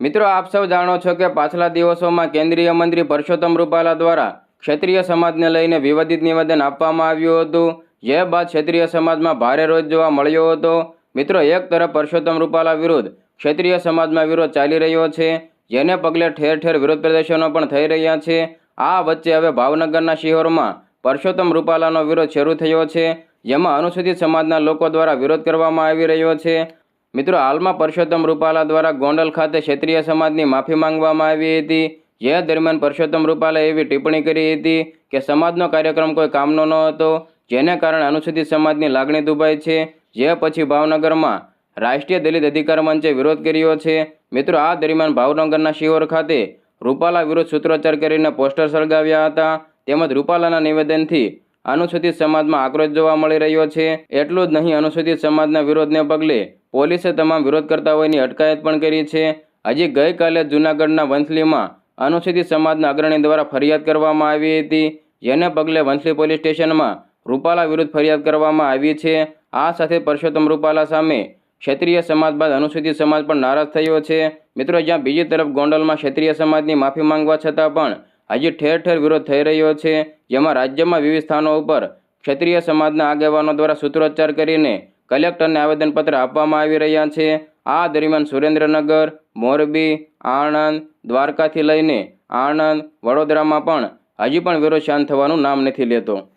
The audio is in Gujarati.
મિત્રો, આપ સૌ જાણો છો કે પાછલા દિવસોમાં કેન્દ્રીય મંત્રી પરસોત્તમ રૂપાલા દ્વારા ક્ષત્રિય સમાજને લઈને વિવાદિત નિવેદન આપવામાં આવ્યું હતું. જે બાદ ક્ષત્રિય સમાજમાં ભારે રોજ જોવા મળ્યો હતો. મિત્રો, એક તરફ પરસોત્તમ રૂપાલા વિરુદ્ધ ક્ષત્રિય સમાજમાં વિરોધ ચાલી રહ્યો છે, જેને પગલે ઠેર ઠેર વિરોધ પ્રદર્શનો પણ થઈ રહ્યા છે. આ વચ્ચે હવે ભાવનગરના શિહોરમાં પરસોત્તમ રૂપાલાનો વિરોધ શરૂ થયો છે, જેમાં અનુસૂચિત સમાજના લોકો દ્વારા વિરોધ કરવામાં આવી રહ્યો છે. મિત્રો, હાલમાં પરસોત્તમ રૂપાલા દ્વારા ગોંડલ ખાતે ક્ષેત્રીય સમાજની માફી માંગવામાં આવી હતી. જે દરમિયાન પરસોત્તમ રૂપાલાએ એવી ટિપ્પણી કરી હતી કે સમાજનો કાર્યક્રમ કોઈ કામનો ન હતો, જેને કારણે અનુસૂચિત સમાજની લાગણી દુભાઈ છે. જે પછી ભાવનગરમાં રાષ્ટ્રીય દલિત અધિકાર મંચે વિરોધ કર્યો છે. મિત્રો, આ દરમિયાન ભાવનગરના શિહોર ખાતે રૂપાલા વિરુદ્ધ સૂત્રોચ્ચાર કરીને પોસ્ટર સળગાવ્યા હતા. તેમજ રૂપાલાના નિવેદનથી અનુસૂચિત સમાજમાં આક્રોશ જોવા મળી રહ્યો છે. એટલું જ નહીં, અનુસૂચિત સમાજના વિરોધને પગલે પોલીસે તમામ વિરોધકર્તાઓની અટકાયત પણ કરી છે. હજી ગઈકાલે જૂનાગઢના વંથલીમાં અનુસૂચિત સમાજના અગ્રણી દ્વારા ફરિયાદ કરવામાં આવી હતી. જેને પગલે વંથલી પોલીસ સ્ટેશનમાં રૂપાલા વિરુદ્ધ ફરિયાદ કરવામાં આવી છે. આ સાથે પરસોત્તમ રૂપાલા સામે ક્ષત્રિય સમાજ બાદ અનુસૂચિત સમાજ પણ નારાજ થયો છે. મિત્રો, જ્યાં બીજી તરફ ગોંડલમાં ક્ષત્રિય સમાજની માફી માંગવા છતાં પણ હજી ઠેર ઠેર વિરોધ થઈ રહ્યો છે. જેમાં રાજ્યમાં વિવિધ સ્થાનો ઉપર ક્ષત્રિય સમાજના આગેવાનો દ્વારા સૂત્રોચ્ચાર કરીને કલેક્ટરને આવેદનપત્ર આપવામાં આવી રહ્યા છે. આ દરમિયાન સુરેન્દ્રનગર, મોરબી, આણંદ, દ્વારકાથી લઈને આણંદ, વડોદરામાં પણ હજી પણ વિરોધ શાંત થવાનું નામ નથી લેતો.